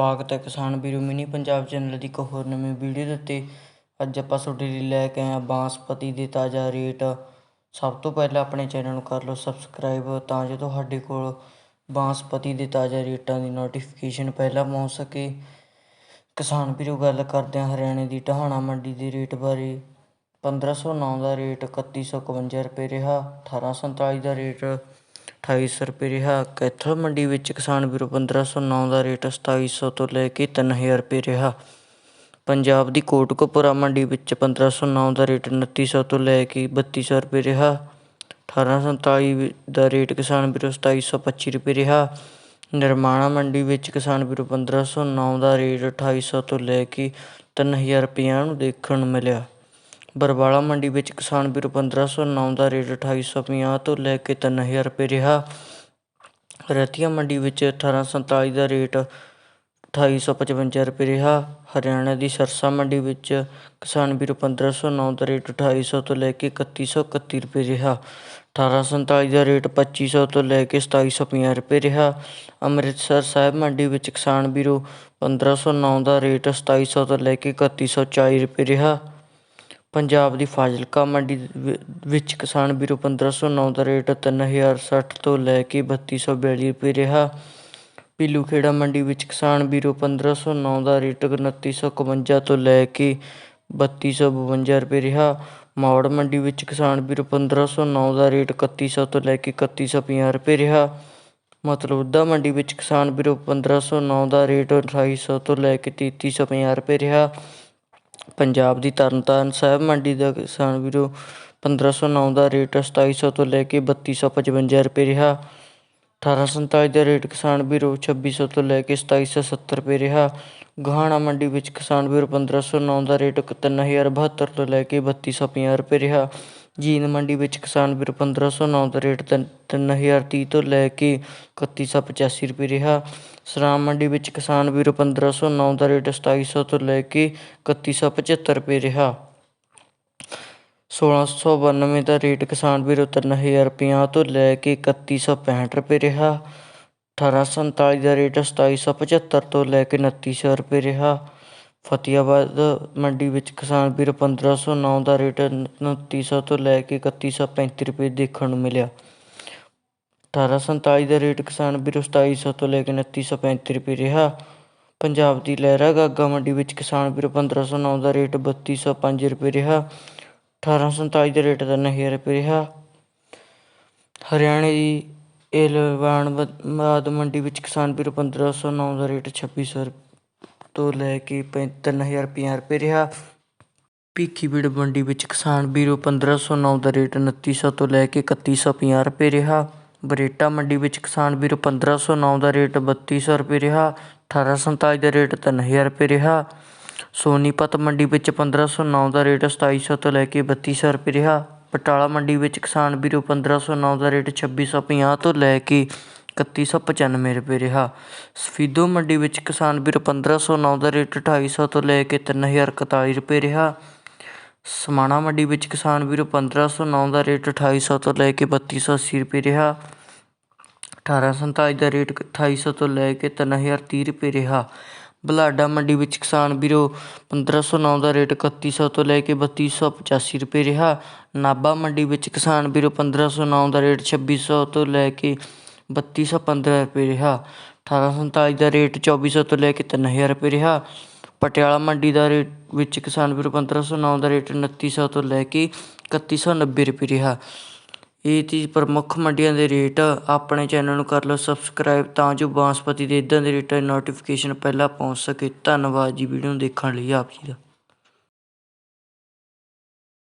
ਸਵਾਗਤ ਹੈ ਕਿਸਾਨ ਵੀਰੋ, ਮਿਨੀ ਪੰਜਾਬ ਚੈਨਲ ਦੀ ਇੱਕ ਹੋਰ ਨਵੀਂ ਵੀਡੀਓ ਦੇ ਉੱਤੇ ਅੱਜ ਆਪਾਂ ਤੁਹਾਡੇ ਲਈ ਲੈ ਕੇ ਆਏ ਹਾਂ ਬਾਂਸਪਤੀ ਦੇ ਤਾਜ਼ਾ ਰੇਟ। ਸਭ ਤੋਂ ਪਹਿਲਾਂ ਆਪਣੇ ਚੈਨਲ ਨੂੰ ਕਰ ਲਓ ਸਬਸਕ੍ਰਾਈਬ ਤਾਂ ਜੋ ਤੁਹਾਡੇ ਕੋਲ ਬਾਂਸਪਤੀ ਦੇ ਤਾਜ਼ਾ ਰੇਟਾਂ ਦੀ ਨੋਟੀਫਿਕੇਸ਼ਨ ਪਹਿਲਾਂ ਪਹੁੰਚ ਸਕੇ। ਕਿਸਾਨ ਵੀਰੋ, ਗੱਲ ਕਰਦੇ ਹਾਂ ਹਰਿਆਣੇ ਦੀ ਢਹਾਣਾ ਮੰਡੀ ਦੇ ਰੇਟ ਬਾਰੇ। 1509 ਦਾ ਰੇਟ 3151 ਰੁਪਏ ਰਿਹਾ 1847 ਦਾ ਰੇਟ ਅਠਾਈ ਸੌ ਰੁਪਏ ਰਿਹਾ ਕੈਥਲ ਮੰਡੀ ਵਿੱਚ ਕਿਸਾਨ ਵੀਰੋ 1509 ਦਾ ਰੇਟ 2700 ਤੋਂ ਲੈ ਕੇ 3000 ਰੁਪਏ ਰਿਹਾ। ਪੰਜਾਬ ਦੀ ਕੋਟਕਪੁਰਾ ਮੰਡੀ ਵਿੱਚ 1509 ਦਾ ਰੇਟ 2900 ਤੋਂ ਲੈ ਕੇ 3200 ਰੁਪਏ ਰਿਹਾ। 1847 ਦਾ ਰੇਟ ਕਿਸਾਨ ਵੀਰੋ 2725 ਰੁਪਏ ਰਿਹਾ। ਨਿਰਮਾਣਾ ਮੰਡੀ ਵਿੱਚ ਕਿਸਾਨ ਵੀਰੋ 1509 ਦਾ ਰੇਟ 2800 ਤੋਂ ਲੈ ਕੇ 3000 ਰੁਪਈਆ ਨੂੰ ਦੇਖਣ ਨੂੰ ਮਿਲਿਆ। ਬਰਵਾਲਾ ਮੰਡੀ ਵਿੱਚ ਕਿਸਾਨ ਵੀਰੋ 1509 ਦਾ ਰੇਟ 2850 ਤੋਂ ਲੈ ਕੇ 3000 ਰੁਪਏ ਰਿਹਾ। ਰਤੀਆ ਮੰਡੀ ਵਿੱਚ 1847 ਦਾ ਰੇਟ 2855 ਰੁਪਏ ਰਿਹਾ। ਹਰਿਆਣਾ ਦੀ ਸਰਸਾ ਮੰਡੀ ਵਿੱਚ ਕਿਸਾਨ ਵੀਰੋ 1509 ਦਾ ਰੇਟ 2800 ਤੋਂ ਲੈ ਕੇ 3131 ਰੁਪਏ ਰਿਹਾ। 1847 ਦਾ ਰੇਟ 2500 ਤੋਂ ਲੈ ਕੇ 2750 ਰੁਪਏ ਰਿਹਾ। ਅੰਮ੍ਰਿਤਸਰ ਸਾਹਿਬ ਮੰਡੀ ਵਿੱਚ ਕਿਸਾਨ ਵੀਰੋ 1509 ਦਾ ਰੇਟ 2700 ਤੋਂ ਲੈ ਕੇ 3140 ਰੁਪਏ ਰਿਹਾ। ਪੰਜਾਬ ਦੀ ਫਾਜ਼ਿਲਕਾ ਮੰਡੀ ਵਿੱਚ ਕਿਸਾਨ ਵੀਰੋ 1509 ਦਾ ਰੇਟ 3060 ਤੋਂ ਲੈ ਕੇ 3242 ਰੁਪਏ ਰਿਹਾ। ਪੀਲੂ ਖੇੜਾ ਮੰਡੀ ਵਿੱਚ ਕਿਸਾਨ ਵੀਰੋ 1509 ਦਾ ਰੇਟ 2951 ਤੋਂ ਲੈ ਕੇ 3252 ਰੁਪਏ ਰਿਹਾ। ਮੌੜ ਮੰਡੀ ਵਿੱਚ ਕਿਸਾਨ ਵੀਰੋ 1509 ਦਾ ਰੇਟ ਇਕੱਤੀ ਸੌ ਤੋਂ ਲੈ ਕੇ 3150 ਰੁਪਏ ਰਿਹਾ। ਮਤਲੂਦਾ ਮੰਡੀ ਵਿੱਚ ਕਿਸਾਨ ਵੀਰੋ 1509 ਦਾ ਰੇਟ 2800 ਤੋਂ ਲੈ ਕੇ 3350 ਰੁਪਏ ਰਿਹਾ। ਪੰਜਾਬ ਦੀ ਤਰਨਤਾਰਨ ਸਾਹਿਬ ਮੰਡੀ ਦਾ ਕਿਸਾਨ ਵੀਰੋ 1509 ਦਾ ਰੇਟ 2700 ਤੋਂ ਲੈ ਕੇ 3255 ਰੁਪਏ ਰਿਹਾ। 1847 ਦਾ ਰੇਟ ਕਿਸਾਨ ਵੀਰੋ 2600 ਤੋਂ ਲੈ ਕੇ 2770 ਰੁਪਏ ਰਿਹਾ। ਗਹਾਣਾ ਮੰਡੀ ਵਿੱਚ ਕਿਸਾਨ ਵੀਰੋ 1509 ਦਾ ਰੇਟ 3072 ਤੋਂ ਲੈ ਕੇ 3250 ਰੁਪਏ ਰਿਹਾ। ਜੀਨ ਮੰਡੀ ਵਿੱਚ ਕਿਸਾਨ ਵੀਰੋ 1509 ਦਾ ਰੇਟ 3030 ਤੋਂ ਲੈ ਕੇ 3185 ਰੁਪਏ ਰਿਹਾ। ਸਰਾਮ ਮੰਡੀ ਵਿੱਚ ਕਿਸਾਨ ਵੀਰੋ 1509 ਦਾ ਰੇਟ ਸਤਾਈ ਸੌ ਤੋਂ ਲੈ ਕੇ 3175 ਰੁਪਏ ਰਿਹਾ। 1692 ਦਾ ਰੇਟ ਕਿਸਾਨ ਵੀਰੋ ਤਿੰਨ ਹਜ਼ਾਰ ਪੰਜਾਹ ਤੋਂ ਲੈ ਕੇ 3165 ਰੁਪਏ ਰਿਹਾ। 1847 ਦਾ ਰੇਟ 2775 ਤੋਂ ਲੈ ਕੇ ਉਨੱਤੀ ਸੌ ਰੁਪਏ ਰਿਹਾ। ਫਤਿਆਬਾਦ ਮੰਡੀ ਵਿੱਚ ਕਿਸਾਨ ਵੀਰ ਪੰਦਰਾਂ ਸੌ ਨੌ ਦਾ ਰੇਟ ਉਨੱਤੀ ਸੌ ਤੋਂ ਲੈ ਕੇ 3135 ਰੁਪਏ ਦੇਖਣ ਨੂੰ ਮਿਲਿਆ। 1847 ਦਾ ਰੇਟ ਕਿਸਾਨ ਵੀਰੋ 2700 ਤੋਂ ਲੈ ਕੇ 2935 ਰੁਪਏ ਰਿਹਾ। ਪੰਜਾਬ ਦੀ ਲਹਿਰਾ ਗਾਗਾ ਮੰਡੀ ਵਿੱਚ ਕਿਸਾਨ ਵੀਰੋ 1509 ਦਾ ਰੇਟ 3205 ਰੁਪਏ ਰਿਹਾ। 1847 ਦਾ ਰੇਟ 3000 ਰੁਪਏ ਰਿਹਾ। ਹਰਿਆਣੇ ਦੀ ਏਲਵਾਨਬਾਦ ਮੰਡੀ ਵਿੱਚ ਕਿਸਾਨ ਬੀਰ ਪੰਦਰਾਂ ਸੌ ਨੌ ਦਾ ਰੇਟ 2600 ਤੋਂ ਲੈ ਕੇ 3000 ਰੁਪਏ ਰਿਹਾ। ਭੀਖੀਵਿੰਡ ਮੰਡੀ ਵਿੱਚ ਕਿਸਾਨ ਵੀਰੋ 1509 ਦਾ ਰੇਟ ਉਨੱਤੀ ਸੌ ਤੋਂ ਲੈ ਕੇ 3150 ਰੁਪਏ ਰਿਹਾ। ਬਰੇਟਾ ਮੰਡੀ ਵਿੱਚ ਕਿਸਾਨ ਵੀਰੋ 1509 ਦਾ ਰੇਟ ਬੱਤੀ ਸੌ ਰੁਪਏ ਰਿਹਾ। 1847 ਦਾ ਰੇਟ 3000 ਰੁਪਏ ਰਿਹਾ। ਸੋਨੀਪਤ ਮੰਡੀ ਵਿੱਚ 1509 ਦਾ ਰੇਟ ਸਤਾਈ ਸੌ ਤੋਂ ਲੈ ਕੇ ਬੱਤੀ ਸੌ ਰੁਪਏ ਰਿਹਾ। ਬਟਾਲਾ ਮੰਡੀ ਵਿੱਚ ਕਿਸਾਨ ਵੀਰੋ 1509 ਦਾ ਰੇਟ 2650 ਤੋਂ ਲੈ ਕੇ 3195 ਰੁਪਏ ਰਿਹਾ। ਸਫੀਦੋ ਮੰਡੀ ਵਿੱਚ ਕਿਸਾਨ ਵੀਰੋ 1509 ਦਾ ਰੇਟ 2800 ਤੋਂ ਲੈ ਕੇ 3041 ਰੁਪਏ ਰਿਹਾ। ਸਮਾਣਾ ਮੰਡੀ ਵਿੱਚ ਕਿਸਾਨ ਵੀਰੋ 1509 ਦਾ ਰੇਟ ਅਠਾਈ ਸੌ ਤੋਂ ਲੈ ਕੇ 3280 ਰੁਪਏ ਰਿਹਾ। 1847 ਦਾ ਰੇਟ ਅਠਾਈ ਸੌ ਤੋਂ ਲੈ ਕੇ 3030 ਰੁਪਏ ਰਿਹਾ। ਬਲਾਡਾ ਮੰਡੀ ਵਿੱਚ ਕਿਸਾਨ ਵੀਰੋ 1509 ਦਾ ਰੇਟ 3100 ਤੋਂ ਲੈ ਕੇ 3285 ਰੁਪਏ ਰਿਹਾ। ਨਾਭਾ ਮੰਡੀ ਵਿੱਚ ਕਿਸਾਨ ਵੀਰੋ 1509 ਦਾ ਰੇਟ 2600 ਤੋਂ ਲੈ ਕੇ 3215 ਰੁਪਏ ਰਿਹਾ। 1847 ਦਾ ਰੇਟ ਚੌਵੀ ਸੌ ਤੋਂ ਲੈ ਕੇ 3000 ਰੁਪਏ ਰਿਹਾ। ਪਟਿਆਲਾ ਮੰਡੀ ਦਾ ਰੇਟ ਵਿੱਚ ਕਿਸਾਨ ਵੀਰੋ 1509 ਦਾ ਰੇਟ ਉਨੱਤੀ ਸੌ ਤੋਂ ਲੈ ਕੇ 3190 ਰੁਪਏ ਰਿਹਾ। ਇਹ ਤੀ ਪ੍ਰਮੁੱਖ ਮੰਡੀਆਂ ਦੇ ਰੇਟ ਆਪਣੇ ਚੈਨਲ ਨੂੰ ਕਰ ਲਓ ਸਬਸਕ੍ਰਾਈਬ ਤਾਂ ਜੋ ਬਾਂਸਪਤੀ ਦੇ ਇਦਾਂ ਦੇ ਰੇਟਾਂ ਦੀ ਨੋਟੀਫਿਕੇਸ਼ਨ ਪਹਿਲਾਂ ਪਹੁੰਚ ਸਕੇ। ਧੰਨਵਾਦ ਜੀ ਵੀਡੀਓ ਨੂੰ ਦੇਖਣ ਲਈ ਆਪ ਜੀ ਦਾ।